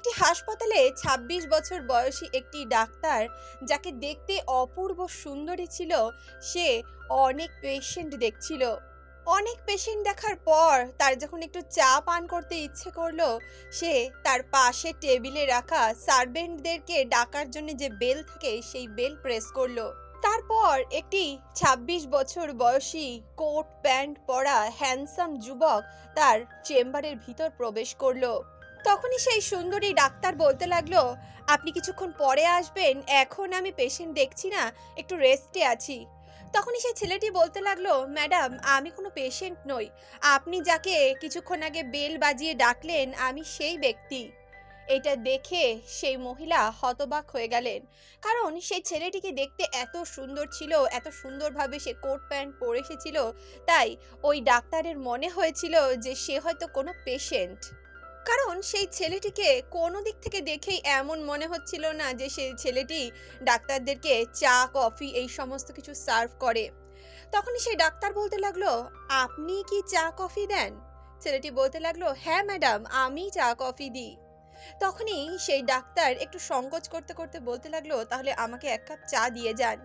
একটি হাসপাতালে ২৬ বছর বয়সী একটি ডাক্তার যাকে দেখতে অপূর্ব সুন্দরী ছিল, সে অনেক পেশেন্ট দেখছিল। অনেক পেশেন্ট দেখার পর তার যখন একটু চা পান করতে ইচ্ছে করল, সে তার পাশে টেবিলে রাখা সার্ভেন্টদেরকে ডাকার জন্য যে বেল থাকে, সেই বেল প্রেস করল। তারপর একটি ২৬ বছর বয়সী কোট প্যান্ট পরা হ্যান্ডসাম যুবক তার চেম্বারের ভিতর প্রবেশ করল। তখনই সেই সুন্দরী ডাক্তার বলতে লাগল, আপনি কিছুক্ষণ পরে আসবেন, এখন আমি পেশেন্ট দেখছি না, একটু রেস্টে আছি। তখনই সেই ছেলেটি বলতে লাগল, ম্যাডাম, আমি কোনো পেশেন্ট নই। আপনি যাকে কিছুক্ষণ আগে বেল বাজিয়ে ডাকলেন, আমি সেই ব্যক্তি। এটা দেখে সেই মহিলা হতবাক হয়ে গেলেন। কারণ সেই ছেলেটিকে দেখতে এত সুন্দর ছিল, এত সুন্দরভাবে সে কোট প্যান্ট পরে এসেছিল, তাই ওই ডাক্তারের মনে হয়েছিল যে সে হয়তো কোনো পেশেন্ট কারণ সেই ছেলেটিকে কোনো দিক থেকে দেখেই এমন মনে হচ্ছিল না যে সেই ছেলেটি ডাক্তারদেরকে চা, কফি এই সমস্ত কিছু সার্ভ করে। তখনই সেই ডাক্তার বলতে লাগল, আপনি কি চা, কফি দেন? ছেলেটি বলতে লাগল হ্যাঁ ম্যাডাম, আমি চা, কফি দিই। তখনই সেই ডাক্তার একটু সংকোচ করতে করতে বলতে লাগল, তাহলে আমাকে এক কাপ চা দিয়ে যান।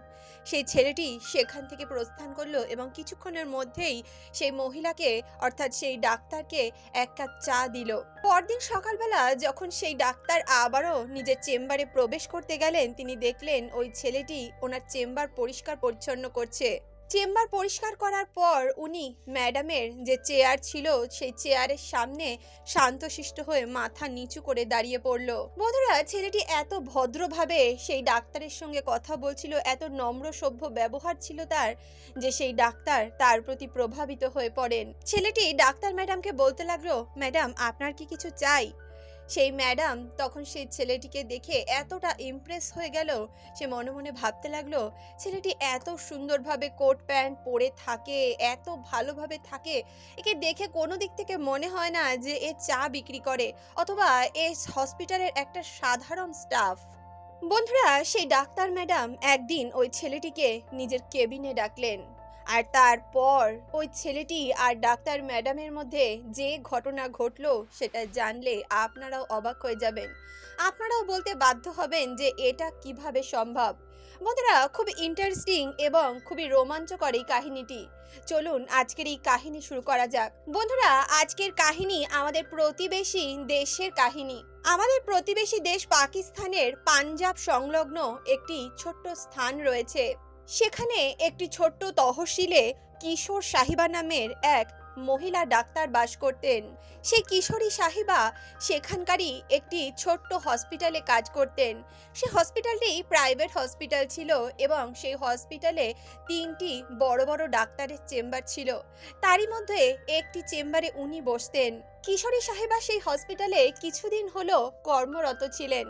সেই ছেলেটি সেখান থেকে প্রস্থান করল এবং কিছুক্ষণের মধ্যেই সেই মহিলাকে, অর্থাৎ সেই ডাক্তারকে এক কাপ চা দিল। পরদিন সকালবেলা যখন সেই ডাক্তার আবারও নিজের চেম্বারে প্রবেশ করতে গেলেন, তিনি দেখলেন ওই ছেলেটি ওনার চেম্বার পরিষ্কার পরিচ্ছন্ন করছে। চেম্বার পরিষ্কার করার পর উনি ম্যাডামের যে চেয়ার ছিল, সেই চেয়ারের সামনে শান্তশিষ্ট হয়ে মাথা নিচু করে দাঁড়িয়ে পড়ল। বন্ধুরা, ছেলেটি এত ভদ্রভাবে সেই ডাক্তারের সঙ্গে কথা বলছিল, এত নম্র সভ্য ব্যবহার ছিল তার যে সেই ডাক্তার তার প্রতি প্রভাবিত হয়ে পড়েন। ছেলেটি ডাক্তার ম্যাডামকে বলতে লাগল, ম্যাডাম, আপনার কি কিছু চাই? সেই ম্যাডাম তখন সেই ছেলেটিকে দেখে এতটা ইমপ্রেস হয়ে গেল, সে মনে মনে ভাবতে লাগল, ছেলেটি এত সুন্দরভাবে কোট প্যান্ট পরে থাকে, এত ভালোভাবে থাকে, একে দেখে কোনো দিক থেকে মনে হয় না যে এ চা বিক্রি করে অথবা এ হসপিটালের একটা সাধারণ স্টাফ বন্ধুরা, সেই ডাক্তার ম্যাডাম একদিন ওই ছেলেটিকে নিজের কেবিনে ডাকলেন। আর তারপর ওই ছেলেটি আর ডাক্তার ম্যাডামের মধ্যে যে ঘটনা ঘটলো সেটা জানলে আপনারাও অবাক হয়ে যাবেন। আপনারাও বলতে বাধ্য হবেন যে এটা কীভাবে সম্ভব। বন্ধুরা, খুব ইন্টারেস্টিং এবং খুবই রোমাঞ্চকর এই কাহিনীটি। চলুন আজকের এই কাহিনী শুরু করা যাক। বন্ধুরা, আজকের কাহিনী আমাদের প্রতিবেশী দেশের কাহিনী। আমাদের প্রতিবেশী দেশ পাকিস্তানের পাঞ্জাব সংলগ্ন একটি ছোট্ট স্থান রয়েছে। সেখানে একটি ছোট্ট তহসিলে কিশোর সাহিবা নামের এক মহিলা ডাক্তার বাস করতেন। সেই কিশোরী সাহিবা সেখানকারই একটি ছোট্ট হসপিটালে কাজ করতেন। সে হসপিটালটি প্রাইভেট হসপিটাল ছিল এবং সেই হসপিটালে তিনটি বড় বড় ডাক্তারের চেম্বার ছিল। তারই মধ্যে একটি চেম্বারে উনি বসতেন। কিশোরী সাহেবা সেই হসপিটালে কিছুদিন হলো কর্মরত ছিলেন।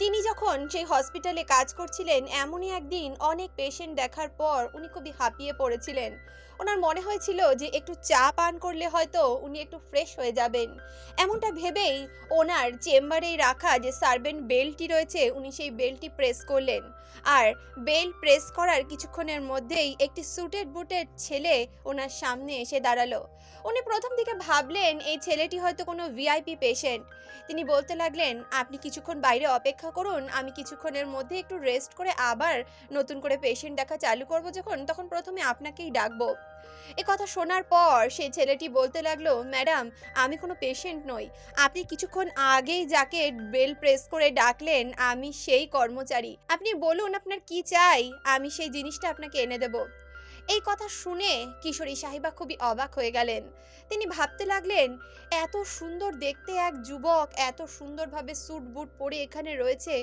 তিনি যখন সেই হসপিটালে কাজ করছিলেন, এমনই একদিন অনেক পেশেন্ট দেখার পর উনি খুবই হাঁপিয়ে পড়েছিলেন। ওনার মনে হয়েছিল যে একটু চা পান করলে হয়তো উনি একটু ফ্রেশ হয়ে যাবেন। এমনটা ভেবেই ওনার চেম্বারেই রাখা যে সার্ভেন্ট বেলটি রয়েছে, উনি সেই বেলটি প্রেস করলেন। আর বেল প্রেস করার কিছুক্ষণের মধ্যেই একটি সুটেড বুটের ছেলে ওনার সামনে এসে দাঁড়াল। উনি প্রথম দিকে ভাবলেন, এই ছেলেটি হয়তো কোনো ভিআইপি পেশেন্ট তিনি বলতে লাগলেন, আপনি কিছুক্ষণ বাইরে অপেক্ষা করুন, আমি কিছুক্ষণের মধ্যে একটু রেস্ট করে আবার নতুন করে পেশেন্ট দেখা চালু করব যখন, তখন প্রথমে আপনাকেই ডাকবো। এ কথা শোনার পর সেই ছেলেটি বলতে লাগল, ম্যাডাম, আমি কোনো পেশেন্ট নই। আপনি কিছুক্ষণ আগেই যাকে বেল প্রেস করে ডাকলেন, আমি সেই কর্মচারী। আপনি বলুন আপনার কি চাই? আমি সেই জিনিসটা আপনাকে এনে দেব। এই কথা শুনে কিশোরী সাহিবা খুবই অবাক হয়ে গেলেন। তিনি ভাবতে লাগলেন এত সুন্দর দেখতে এক যুবক, এত সুন্দরভাবে স্যুট বুট পরে এখানে রয়েছে।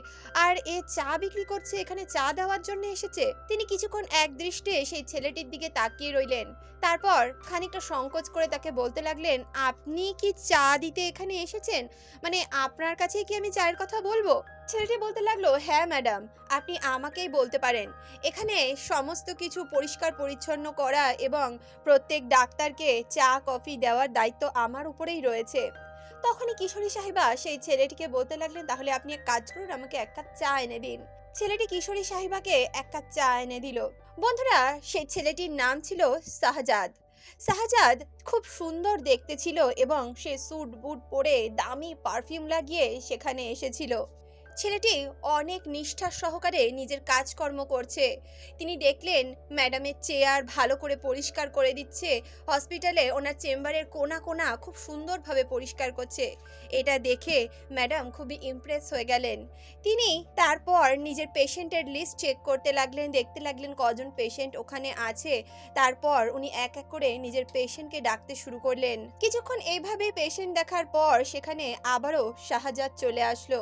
আর এ চা বিক্রি করছে, এখানে চা দেওয়ার জন্য এসেছে। তিনি কিছুক্ষণ এক দৃষ্টে সেই ছেলেটির দিকে তাকিয়ে রইলেন। তারপর খানিকটা সংকোচ করে তাকে বলতে লাগলেন, আপনি কি চা দিতে এখানে এসেছেন? মানে আপনার কাছে কি আমি চায়ের কথা বলব? ছেলেটি বলতে লাগল হ্যাঁ ম্যাডাম, আপনি আমাকেই বলতে পারেন। এখানে সমস্ত কিছু পরিষ্কার পরিচ্ছন্ন করা এবং প্রত্যেক ডাক্তারকে চা, কফি দেওয়ার দায়িত্ব আমার উপরেই রয়েছে। তখনই কিশোরী সাহেবা সেই ছেলেটিকে বলতে লাগলেন, তাহলে আপনি এক কাজ করুন, আমাকে এক কাপ চা এনে দিন। ছেলেটি কিশোরী সাহিবাকে এক কাপ চা এনে দিল। বন্ধুরা, সেই ছেলেটির নাম ছিল শাহজাদ। শাহজাদ খুব সুন্দর দেখতে ছিল এবং সে স্যুট বুট পরে দামি পারফিউম লাগিয়ে সেখানে এসেছিল। ছেলেটি অনেক নিষ্ঠার সহকারে নিজের কাজকর্ম করছে। তিনি দেখলেন ম্যাডামের চেয়ার ভালো করে পরিষ্কার করে দিচ্ছে। হসপিটালে ওনার চেম্বারের কোনা কোনা খুব সুন্দরভাবে পরিষ্কার করছে। এটা দেখে ম্যাডাম খুবই ইমপ্রেস হয়ে গেলেন। তিনি তারপর নিজের পেশেন্টের লিস্ট চেক করতে লাগলেন, দেখতে লাগলেন কজন পেশেন্ট ওখানে আছে। তারপর উনি এক এক করে নিজের পেশেন্টকে ডাকতে শুরু করলেন। কিছুক্ষণ এইভাবে পেশেন্ট দেখার পর সেখানে আবারও শাহজাদ চলে আসলো।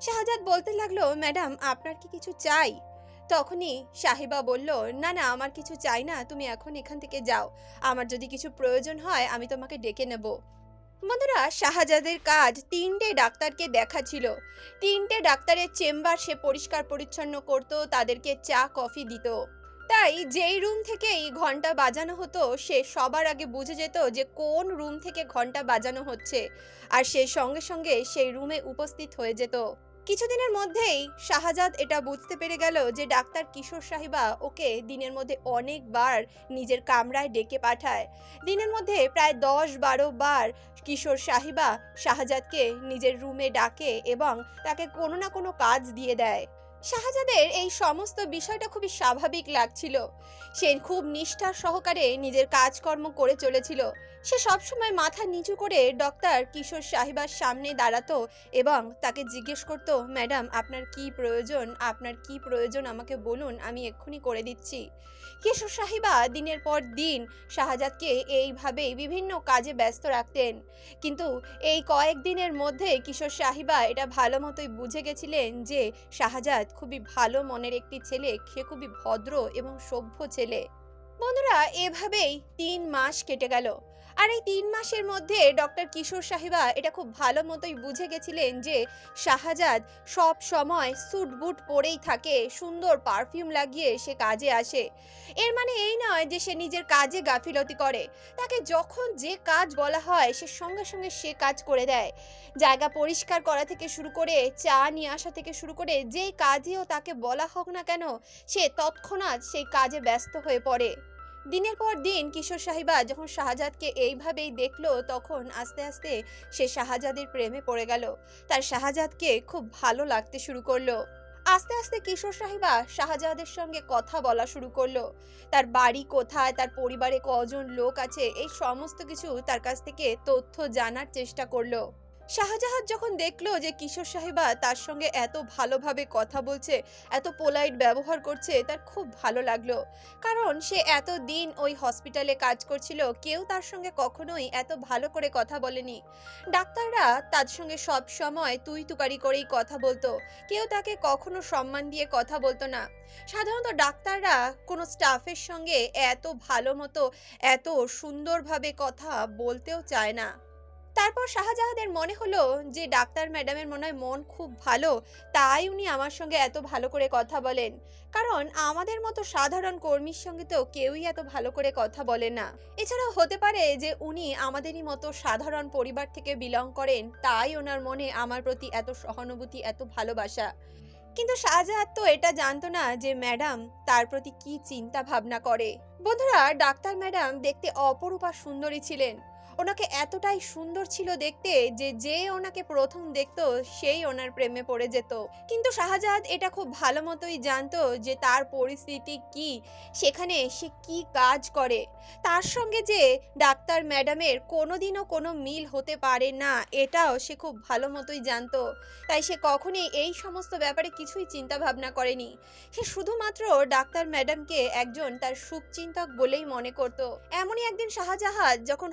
শাহজাদ বলতে লাগল, ম্যাডাম, আপনার কি কিছু চাই? তখনই সাহেবা বলল, না না, আমার কিছু চাই না, তুমি এখন এখান থেকে যাও। আমার যদি কিছু প্রয়োজন হয়, আমি তোমাকে ডেকে নেব। বন্ধুরা, শাহজাদের কাজ তিনটে ডাক্তারকে দেখা ছিল। তিনটে ডাক্তারের চেম্বার সে পরিষ্কার পরিচ্ছন্ন করত, তাদেরকে চা, কফি দিত। তাই যেই রুম থেকেই ঘণ্টা বাজানো হতো, সে সবার আগে বুঝে যেত যে কোন রুম থেকে ঘণ্টা বাজানো হচ্ছে আর সে সঙ্গে সঙ্গে সেই রুমে উপস্থিত হয়ে যেত। কিছুদিনের মধ্যেই শাহজাদ এটা বুঝতে পেরে গেল যে ডাক্তার কিশোর সাহিবা ওকে দিনের মধ্যে অনেকবার নিজের কামরায় ডেকে পাঠায়। দিনের মধ্যে প্রায় দশ বারো বার কিশোর সাহিবা শাহজাদকে নিজের রুমে ডাকে এবং তাকে কোনো না কোনো কাজ দিয়ে দেয়। শাহজাদের এই সমস্ত বিষয়টা খুবই স্বাভাবিক লাগছিল। সে খুব নিষ্ঠার সহকারে নিজের কাজকর্ম করে চলেছিল। সে সবসময় মাথা নিচু করে ডক্টর কিশোর সাহেবার সামনে দাঁড়াতো এবং তাকে জিজ্ঞেস করত, ম্যাডাম, আপনার কি প্রয়োজন? আপনার কি প্রয়োজন? আমাকে বলুন, আমি এক্ষুনি করে দিচ্ছি। কিশোর সাহিবা দিনের পর দিন শাহজাদকে এইভাবেই বিভিন্ন কাজে ব্যস্ত রাখতেন। কিন্তু এই কয়েকদিনের মধ্যে কিশোর সাহিবা এটা ভালো মতোই বুঝে গেছিলেন যে শাহজাদ খুবই ভালো মনের একটি ছেলে, সে খুবই ভদ্র এবং সভ্য ছেলে। বন্ধুরা, এভাবেই তিন মাস কেটে গেল। আর এই তিন মাসের মধ্যে ডক্টর কিশোর সাহেবা এটা খুব ভালো মতোই বুঝে গেছিলেন যে শাহজাদ সব সময় স্যুট বুট পরেই থাকে, সুন্দর পারফিউম লাগিয়ে সে কাজে আসে। এর মানে এই নয় যে সে নিজের কাজে গাফিলতি করে। তাকে যখন যে কাজ বলা হয়, সে সঙ্গে সঙ্গে সে কাজ করে দেয়। জায়গা পরিষ্কার করা থেকে শুরু করে, চা নিয়ে আসা থেকে শুরু করে, যেই কাজেও তাকে বলা হোক না কেন, সে তৎক্ষণাৎ সেই কাজে ব্যস্ত হয়ে পড়ে। দিনের পর দিন কিশোর সাহিবা যখন শাহজাদকে এইভাবেই দেখল, তখন আস্তে আস্তে সে শাহজাদের প্রেমে পড়ে গেল। তার শাহজাদকে খুব ভালো লাগতে শুরু করল। আস্তে আস্তে কিশোর সাহিবা শাহজাদের সঙ্গে কথা বলা শুরু করল। তার বাড়ি কোথায়, তার পরিবারে কজন লোক আছে, এই সমস্ত কিছু তার কাছ থেকে তথ্য জানার চেষ্টা করল। শাহজাহান যখন দেখল যে কিশোর সাহেবা তার সঙ্গে এত ভালোভাবে কথা বলছে, এত পোলাইট ব্যবহার করছে, তার খুব ভালো লাগল। কারণ সে এত দিন ওই হসপিটালে কাজ করছিল, কেউ তার সঙ্গে কখনোই এত ভালো করে কথা বলেনি। ডাক্তাররা তার সঙ্গে সব সময় তুই তুকারি করেই কথা বলতো, কেউ তাকে কখনো সম্মান দিয়ে কথা বলতো না। সাধারণত ডাক্তাররা কোনো স্টাফের সঙ্গে এত ভালো মতো, এত সুন্দরভাবে কথা বলতেও চায় না। তারপর শাহজাহাদের মনে হলো যে ডাক্তার ম্যাডামের মনে হয় মন খুব ভালো, তাই উনি আমার সঙ্গে এত ভালো করে কথা বলেন। কারণ আমাদের মতো সাধারণ কর্মীর সঙ্গে তো কেউই এত ভালো করে কথা বলে না। এছাড়াও হতে পারে যে উনি আমাদেরই মতো সাধারণ পরিবার থেকে বিলং করেন, তাই ওনার মনে আমার প্রতি এত সহানুভূতি, এত ভালোবাসা। কিন্তু শাহজাহাদ তো এটা জানতো না যে ম্যাডাম তার প্রতি কি চিন্তা ভাবনা করে। বন্ধুরা, ডাক্তার ম্যাডাম দেখতে অপরূপা সুন্দরী ছিলেন। ওনাকে এতটাই সুন্দর ছিল দেখতে যে যে ওনাকে প্রথম দেখতো সেই ওনার প্রেমে পড়ে যেত। কিন্তু শাহজাদ এটা খুব ভালো মতোই জানতো যে তার পরিস্থিতি কি, সেখানে সে কি কাজ করে। তার সঙ্গে যে ডাক্তার ম্যাডামের কোনোদিনও কোনো মিল হতে পারে না, এটাও সে খুব ভালো মতোই জানতো। তাই সে কখনই এই সমস্ত ব্যাপারে কিছুই চিন্তা ভাবনা করেনি। সে শুধুমাত্র ডাক্তার ম্যাডামকে একজন তার শুভচিন্তক বলেই মনে করত। এমনই একদিন শাহজাহান যখন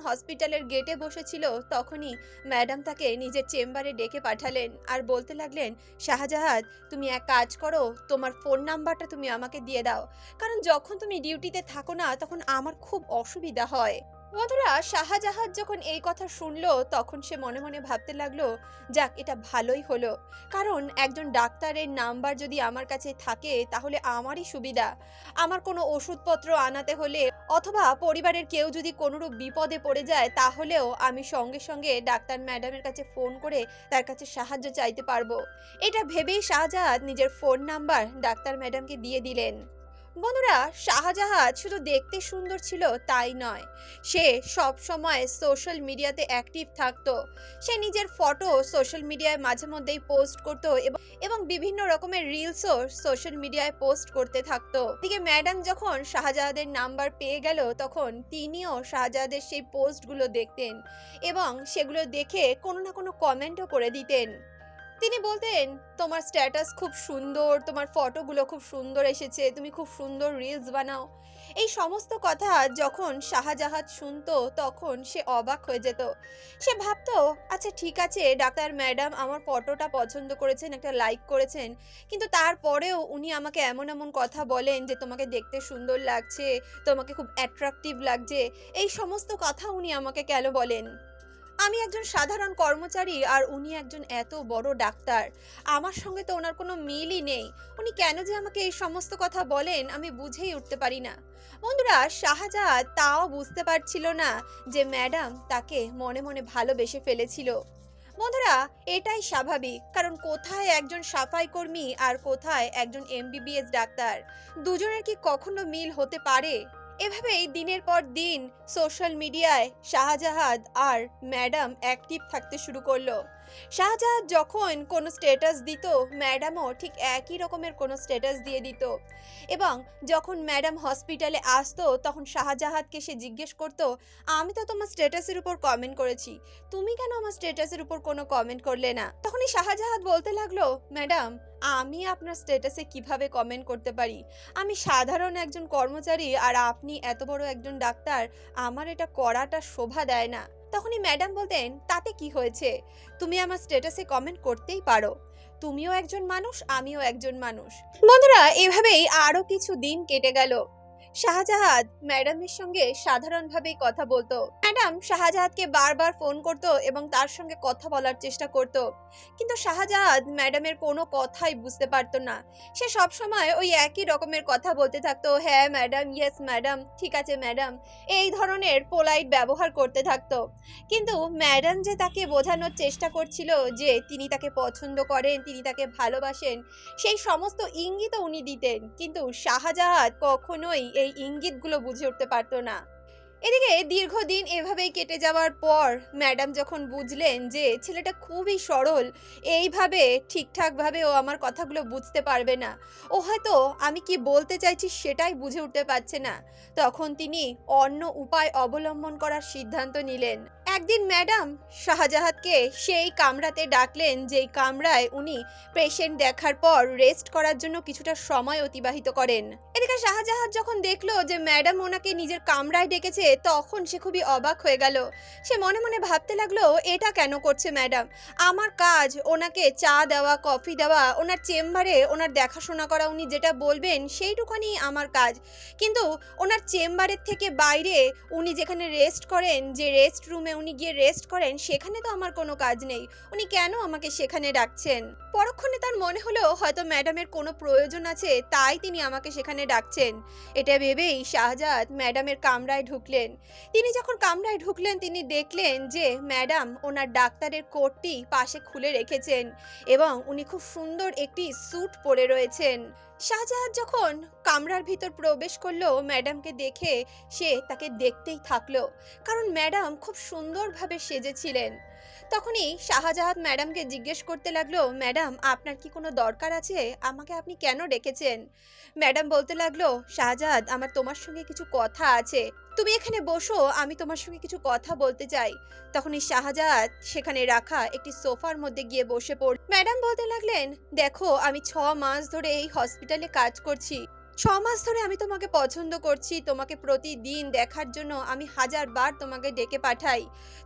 হসপিটালের গেটে বসেছিল, তখনই ম্যাডাম তাকে নিজের চেম্বারে ডেকে পাঠালেন আর বলতে লাগলেন, শাহজাহাদ, তুমি এক কাজ করো, তোমার ফোন নাম্বারটা তুমি আমাকে দিয়ে দাও। কারণ যখন তুমি ডিউটিতে থাকো না, তখন আমার খুব অসুবিধা হয়। বন্ধুরা, শাহজাহান যখন এই কথা শুনলো, তখন সে মনে মনে ভাবতে লাগল, যাক, এটা ভালোই হলো। কারণ একজন ডাক্তারের নাম্বার যদি আমার কাছে থাকে, তাহলে আমারই সুবিধা। আমার কোনো ওষুধপত্র আনাতে হলে অথবা পরিবারের কেউ যদি কোনোরূপ বিপদে পড়ে যায়, তাহলেও আমি সঙ্গে সঙ্গে ডাক্তার ম্যাডামের কাছে ফোন করে তার কাছে সাহায্য চাইতে পারব। এটা ভেবেই শাহজাহান নিজের ফোন নাম্বার ডাক্তার ম্যাডামকে দিয়ে দিলেন। বন্ধুরা শাহজাহান শুধু দেখতে সুন্দর ছিল তাই নয়। সে সব সময় সোশ্যাল মিডিয়াতে অ্যাক্টিভ থাকতো। সে নিজের ফটো সোশ্যাল মিডিয়ায় মাঝে মধ্যেই পোস্ট করতো এবং এবং বিভিন্ন রকমের রিলসও সোশ্যাল মিডিয়ায় পোস্ট করতে থাকতো। এদিকে ম্যাডাম যখন শাহজাহাদের নাম্বার পেয়ে গেল, তখন তিনিও শাহজাহাদের সেই পোস্টগুলো দেখতেন এবং সেগুলো দেখে কোনো না কোনো কমেন্টও করে দিতেন। তিনি বলতেন, তোমার স্ট্যাটাস খুব সুন্দর, তোমার ফটোগুলো খুব সুন্দর এসেছে, তুমি খুব সুন্দর রিলস বানাও। এই সমস্ত কথা যখন শাহজাহান শুনতো, তখন সে অবাক হয়ে যেত। সে ভাবতো আচ্ছা ঠিক আছে, ডাক্তার ম্যাডাম আমার ফটোটা পছন্দ করেছেন, একটা লাইক করেছেন, কিন্তু তারপরেও উনি আমাকে এমন এমন কথা বলেন যে তোমাকে দেখতে সুন্দর লাগছে, তোমাকে খুব অ্যাট্রাকটিভ লাগছে। এই সমস্ত কথা উনি আমাকে কেন বলেন? আমি একজন সাধারণ কর্মচারী আর উনি একজন এত বড় ডাক্তার। আমার সঙ্গে তো ওনার কোনো মিলই নেই। উনি কেন যে আমাকে এই সমস্ত কথা বলেন আমি বুঝেই উঠতে পারি না। বন্ধুরা শাহজাহান তাও বুঝতে পারছিল না যে ম্যাডাম তাকে মনে মনে ভালোবেসে ফেলেছিল। বন্ধুরা, এটাই স্বাভাবিক, কারণ কোথায় একজন সাফাই কর্মী আর কোথায় একজন এমবিবিএস ডাক্তার? দুজনের কি কখনো মিল হতে পারে? এভাবেই দিনের পর দিন সোশ্যাল মিডিয়ায় শাহজাহাদ আর ম্যাডাম অ্যাক্টিভ থাকতে শুরু করল। শাহজাহান যখন কোনো স্ট্যাটাস দিত ম্যাডামও ঠিক একই রকমের কোনো স্ট্যাটাস দিয়ে দিত। এবং যখন ম্যাডাম হসপিটালে আসতো, তখন শাহজাহাদকে সে জিজ্ঞেস করতো, আমি তো তোমার স্ট্যাটাসের উপর কমেন্ট করেছি, তুমি কেন আমার স্ট্যাটাসের উপর কোনো কমেন্ট করলে না? তখনই শাহজাহাদ বলতে লাগল ম্যাডাম আমি আপনার স্ট্যাটাসে কীভাবে কমেন্ট করতে পারি? আমি সাধারণ একজন কর্মচারী, আর আপনি এত বড় একজন ডাক্তার, আমার এটা করাটা শোভা দেয় না। তখনই ম্যাডাম বলতেন, তাতে কি হয়েছে? তুমি আমার স্ট্যাটাসে কমেন্ট করতেই পারো। তুমিও একজন মানুষ, আমিও একজন মানুষ। বন্ধুরা, এভাবেই আরও কিছু দিন কেটে গেল। শাহজাহান ম্যাডামের সঙ্গে সাধারণভাবেই কথা বলতো। ম্যাডাম শাহজাহানকে বারবার ফোন করতো এবং তার সঙ্গে কথা বলার চেষ্টা করত। কিন্তু শাহজাহাদ ম্যাডামের কোনো কথাই বুঝতে পারতো না। সে সব সময় ওই একই রকমের কথা বলতে থাকতো হ্যাঁ ম্যাডাম ইয়েস ম্যাডাম, ঠিক আছে, ম্যাডাম। এই ধরনের পোলাইট ব্যবহার করতে থাকতো। কিন্তু ম্যাডাম যে তাকে বোঝানোর চেষ্টা করছিল যে তিনি তাকে পছন্দ করেন, তিনি তাকে ভালোবাসেন, সেই সমস্ত ইঙ্গিতও উনি দিতেন। কিন্তু শাহজাহাদ কখনোই এই ইঙ্গিতগুলো বুঝে উঠতে পারতো না। এদিকে দীর্ঘদিন এভাবেই কেটে যাওয়ার পর ম্যাডাম যখন বুঝলেন যে ছেলেটা খুবই সরল, এইভাবে ঠিকঠাকভাবে ও আমার কথাগুলো বুঝতে পারবে না। ও হয়তো আমি কি বলতে চাইছি সেটাই বুঝে উঠতে পারছে না। তখন তিনি অন্য উপায় অবলম্বন করার সিদ্ধান্ত নিলেন। একদিন ম্যাডাম শাহজাহানকে সেই কামরাতে ডাকলেন, যেই কামরায় উনি পেশেন্ট দেখার পর রেস্ট করার জন্য কিছুটা সময় অতিবাহিত করেন। এদিকে শাহজাহান যখন দেখল যে ম্যাডাম ওনাকে নিজের কামরায় ডেকেছে, তখন সে খুবই অবাক হয়ে গেল। সে মনে মনে ভাবতে লাগল, এটা কেন করছে ম্যাডাম? আমার কাজ, ওনাকে চা দেওয়া, কফি দেওয়া, ওনার চেম্বারে ওনার দেখাশোনা করা, উনি যেটা বলবেন সেইটুখানি আমার কাজ। কিন্তু ওনার চেম্বারের থেকে বাইরে উনি যেখানে রেস্ট করেন, যে রেস্ট রুমে উনি গিয়ে রেস্ট করেন, সেখানে তো আমার কোনো কাজ নেই। উনি কেন আমাকে সেখানে ডাকছেন? পরক্ষণে তার মনে হলো হয়তো ম্যাডামের কোনো প্রয়োজন আছে, তাই তিনি আমাকে সেখানে ডাকছেন। এটা ভেবেই শাহজাদ ম্যাডামের কামরায় ঢুকলেন। তিনি যখন কামরায় ঢুকলেন, তিনি দেখলেন যে ম্যাডাম ওনার ডাক্তারের কোটটি পাশে খুলে রেখেছেন এবং উনি খুব সুন্দর একটি স্যুট পরে রয়েছেন। শাহজাহান যখন কামরার ভিতর প্রবেশ করল, ম্যাডামকে দেখে সে তাকে দেখতেই থাকল। কারণ ম্যাডাম খুব সুন্দরভাবে সেজেছিলেন। তখনই শাহজাহান ম্যাডামকে জিজ্ঞেস করতে লাগল, ম্যাডাম, আপনার কি কোনো দরকার আছে? আমাকে আপনি কেন ডেকেছেন? ম্যাডাম বলতে লাগল, শাহজাহাদ, আমার তোমার সঙ্গে কিছু কথা আছে। তুমি এখানে বসো, আমি তোমার সঙ্গে কিছু কথা বলতে চাই। তখনই শাহজাহাদ সেখানে রাখা একটি সোফার মধ্যে গিয়ে বসে পড় ম্যাডাম বলতে লাগলেন, দেখো, আমি ছ মাস ধরে এই হসপিটালে কাজ করছি। ছ মাস ধরে আমি তোমাকে পছন্দ করছি, তোমাকে প্রতিদিন দেখার জন্য আমি হাজার বার তোমাকে ডেকে পাঠাই।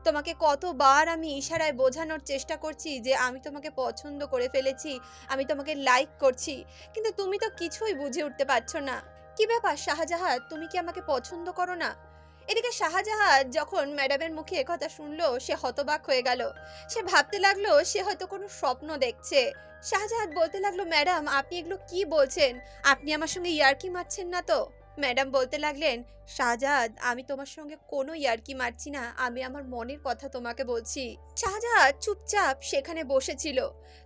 তোমাকে কতবার আমি ইশারায় বোঝানোর চেষ্টা করছি যে আমি তোমাকে পছন্দ করে ফেলেছি, আমি তোমাকে লাইক করছি। কিন্তু তুমি তো কিছুই বুঝে উঠতে পারছ না। কি ব্যাপার, শাহজাহান? তুমি কি আমাকে পছন্দ করো না? এদিকে শাহজাহান যখন ম্যাডামের মুখে কথা শুনলো, সে হতবাক হয়ে গেল। সে ভাবতে লাগল, সে হয়তো কোনো স্বপ্ন দেখছে। শাহজাহান বলতে লাগল, ম্যাডাম, আপনি এগুলো কি বলছেন? আপনি আমার সঙ্গে ইয়ার্কি মারছেন না তো? ম্যাডাম বলতে লাগলেন, শাহজাদ, আমি তোমার সঙ্গে কোনো ইয়ার্কি মারছি না, আমি আমার মনের কথা তোমাকে বলছি। শাহজাদ চুপচাপ সেখানে বসেছিল।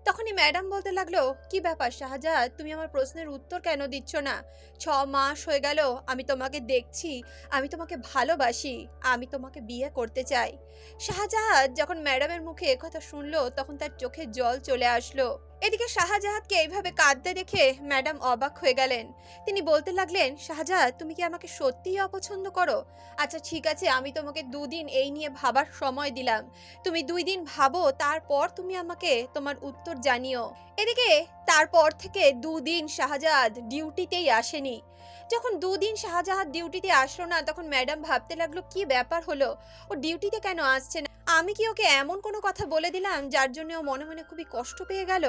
তখনই ম্যাডাম বলতে লাগল, কি ব্যাপার শাহজাদ, তুমি আমার প্রশ্নের উত্তর কেন দিচ্ছ না? ছ মাস হয়ে গেল, আমি তোমাকে দেখছি, আমি তোমাকে ভালোবাসি, আমি তোমাকে বিয়ে করতে চাই। শাহজাহাদ যখন ম্যাডামের মুখে একথা শুনলো, তখন তার চোখে জল চলে আসলো। এদিকে শাহজাহাদকে এইভাবে কাঁদতে দেখে ম্যাডাম অবাক হয়ে গেলেন। তিনি বলতে লাগলেন শাহজাহাদ তুমি কি আমাকে সত্যিই অপছন্দ করো? আচ্ছা ঠিক আছে, আমি তোমাকে দুদিন এই নিয়ে ভাবার সময় দিলাম। তুমি দুই দিন ভাবো, তারপর তুমি আমাকে তোমার উত্তর জানিও। এদিকে তারপর থেকে দুদিন শাহজাহাদ ডিউটিতেই আসেনি। যখন দুদিন শাহজাহান ডিউটিতে আসলো না, তখন ম্যাডাম ভাবতে লাগল, কি ব্যাপার হলো? ও ডিউটিতে কেন আসছে না? আমি কি ওকে এমন কোনো কথা বলে দিলাম, যার জন্য ও মনে মনে খুবই কষ্ট পেয়ে গেল?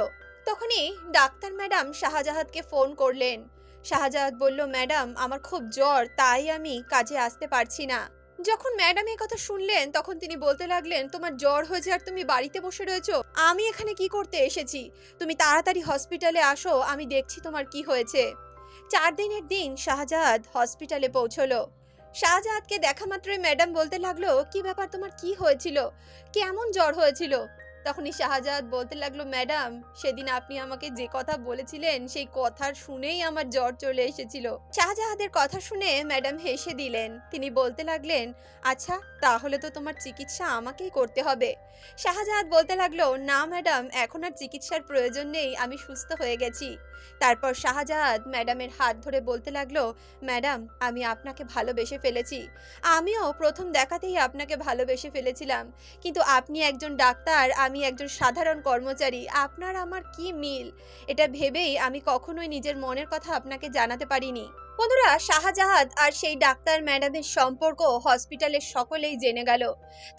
তখনই ডাক্তার ম্যাডাম শাহজাহাদকে ফোন করলেন। শাহজাহাদ বলল, ম্যাডাম, আমার খুব জ্বর, তাই আমি কাজে আসতে পারছি না। যখন ম্যাডাম এই কথা শুনলেন, তখন তিনি বলতে লাগলেন, তোমার জ্বর হয়েছে আর তুমি বাড়িতে বসে রয়েছো? আমি এখানে কি করতে এসেছি? তুমি তাড়াতাড়ি হসপিটালে আসো, আমি দেখছি তোমার কি হয়েছে। চার দিনের দিন শাহজাহাদ হসপিটালে পৌঁছলো। শাহজাহাদকে দেখা মাত্রই ম্যাডাম বলতে লাগল, কি ব্যাপার তোমার কি হয়েছিল? কেমন জ্বর হয়েছিল? তখনই শাহজাহাদ বলতে লাগল, ম্যাডাম, সেদিন আপনি আমাকে যে কথা বলেছিলেন, সেই কথা শুনেই আমার জ্বর চলে এসেছিল। শাহজাহাদের কথা শুনে ম্যাডাম হেসে দিলেন। তিনি বলতে লাগলেন আচ্ছা তাহলে তো তোমার চিকিৎসা আমাকেই করতে হবে। শাহজাহাদ বলতে লাগল, না ম্যাডাম, এখন আর চিকিৎসার প্রয়োজন নেই, আমি সুস্থ হয়ে গেছি। তারপর শাহজাহাদ ম্যাডামের হাত ধরে বলতে লাগল, ম্যাডাম, আমি আপনাকে ভালোবেসে ফেলেছি। আমিও প্রথম দেখাতেই আপনাকে ভালোবেসে ফেলেছিলাম। কিন্তু আপনি একজন ডাক্তার আমি একজন সাধারণ কর্মচারী, আপনার আমার কি মিল? এটা ভেবেই আমি কখনোই নিজের মনের কথা আপনাকে জানাতে পারিনি। বন্ধুরা, শাহজাহাদ আর সেই ডাক্তার ম্যাডামের সম্পর্ক হসপিটালের সকলেই জেনে গেল।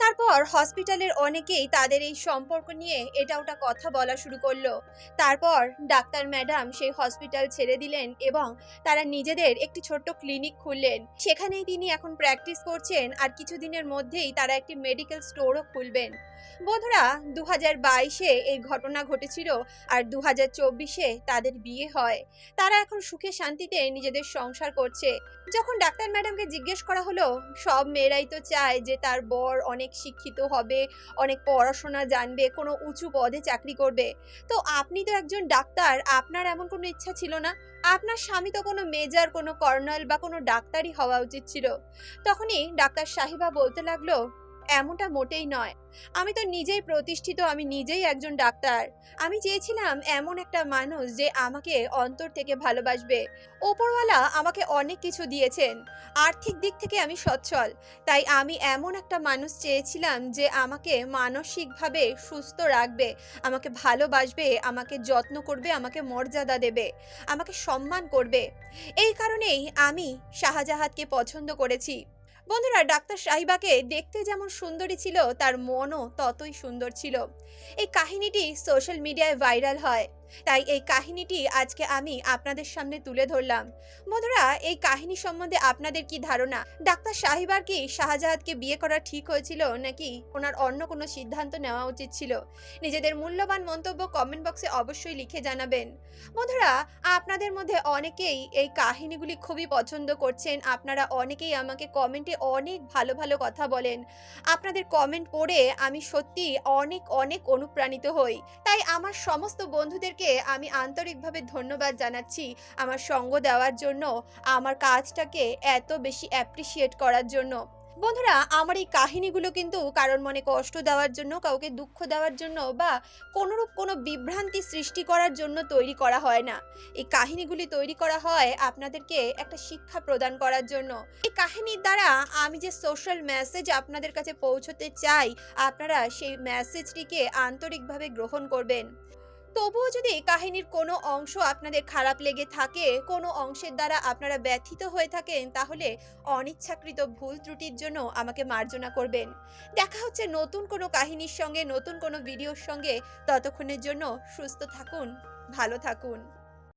তারপর হসপিটালের অনেকেই তাদের এই সম্পর্ক নিয়ে এটা ওটা কথা বলা শুরু করল। তারপর ডাক্তার ম্যাডাম সেই হসপিটাল ছেড়ে দিলেন এবং তারা নিজেদের একটি ছোট্ট ক্লিনিক খুললেন। সেখানেই তিনি এখন প্র্যাকটিস করছেন আর কিছুদিনের মধ্যেই তারা একটি মেডিকেল স্টোরও খুলবেন। বন্ধুরা দু হাজার বাইশে এই ঘটনা ঘটেছিল আর দু হাজার চব্বিশে তাদের বিয়ে হয়। তারা এখন সুখে শান্তিতে নিজেদের সংসার করছে। যখন ডাক্তার ম্যাডামকে জিজ্ঞেস করা হলো, সব মেয়েরাই তো চায় যে তার বর অনেক শিক্ষিত হবে, অনেক পড়াশোনা জানবে, কোনো উঁচু পদে চাকরি করবে। তো আপনি তো একজন ডাক্তার, আপনার এমন কোনো ইচ্ছা ছিল না? আপনার স্বামী তো কোনো মেজর, কোনো কর্নেল বা কোনো ডাক্তারই হওয়া উচিত ছিল। তখনই ডাক্তার সাহিবা বলতে লাগল এমনটা মোটেই নয়। আমি তো নিজেই প্রতিষ্ঠিত, আমি নিজেই একজন ডাক্তার। আমি চেয়েছিলাম এমন একটা মানুষ যে আমাকে অন্তর থেকে ভালোবাসবে। ওপরওয়ালা আমাকে অনেক কিছু দিয়েছেন। আর্থিক দিক থেকে আমি সচ্ছল। তাই আমি এমন একটা মানুষ চেয়েছিলাম যে আমাকে মানসিকভাবে সুস্থ রাখবে, আমাকে ভালোবাসবে, আমাকে যত্ন করবে, আমাকে মর্যাদা দেবে, আমাকে সম্মান করবে। এই কারণেই আমি শাহজাহাদকে পছন্দ করেছি। বন্ধুরা, ডাক্তার সাহিবাকে দেখতে যেমন সুন্দরী ছিল, তার মনও ততই সুন্দর ছিল। এই কাহিনীটি সোশ্যাল মিডিয়ায় ভাইরাল হয়। তাই এই কাহিনীটি আজকে আমি আপনাদের সামনে তুলে ধরলাম। বন্ধুরা, এই কাহিনী সম্বন্ধে আপনাদের কি ধারণা? ডাক্তার সাহিবার কি শাহজাহাদকে বিয়ে করা ঠিক হয়েছিল নাকি ওনার অন্য কোনো সিদ্ধান্ত নেওয়া উচিত ছিল? নিজেদের মূল্যবান মন্তব্য কমেন্ট বক্সে অবশ্যই লিখে জানাবেন। বন্ধুরা, আপনাদের মধ্যে অনেকেই এই কাহিনীগুলি খুবই পছন্দ করছেন। আপনারা অনেকেই আমাকে কমেন্টে অনেক ভালো ভালো কথা বলেন। আপনাদের কমেন্ট পড়ে আমি সত্যি অনেক অনেক অনুপ্রাণিত হই। তাই আমার সমস্ত বন্ধুদেরকে আমি আন্তরিকভাবে ধন্যবাদ জানাচ্ছি আমার সঙ্গ দেওয়ার জন্য, আমার কাজটাকে এত বেশি অ্যাপ্রিসিয়েট করার জন্য। বন্ধুরা, আমার এই কাহিনীগুলো কিন্তু কারোর মনে কষ্ট দেওয়ার জন্য, কাউকে দুঃখ দেওয়ার জন্য বা কোনোরূপ কোনো বিভ্রান্তি সৃষ্টি করার জন্য তৈরি করা হয় না। এই কাহিনীগুলি তৈরি করা হয় আপনাদেরকে একটা শিক্ষা প্রদান করার জন্য। এই কাহিনীর দ্বারা আমি যে সোশ্যাল মেসেজ আপনাদের কাছে পৌঁছতে চাই, আপনারা সেই মেসেজটিকে আন্তরিকভাবে গ্রহণ করবেন। তবুও যদি এই কাহিনীর কোনো অংশ আপনাদের খারাপ লেগে থাকে, কোনো অংশের দ্বারা আপনারা ব্যথিত হয়ে থাকেন, তাহলে অনিচ্ছাকৃত ভুল ত্রুটির জন্য আমাকে মার্জনা করবেন। দেখা হচ্ছে নতুন কোনো কাহিনীর সঙ্গে, নতুন কোনো ভিডিওর সঙ্গে। ততক্ষণের জন্য সুস্থ থাকুন, ভালো থাকুন।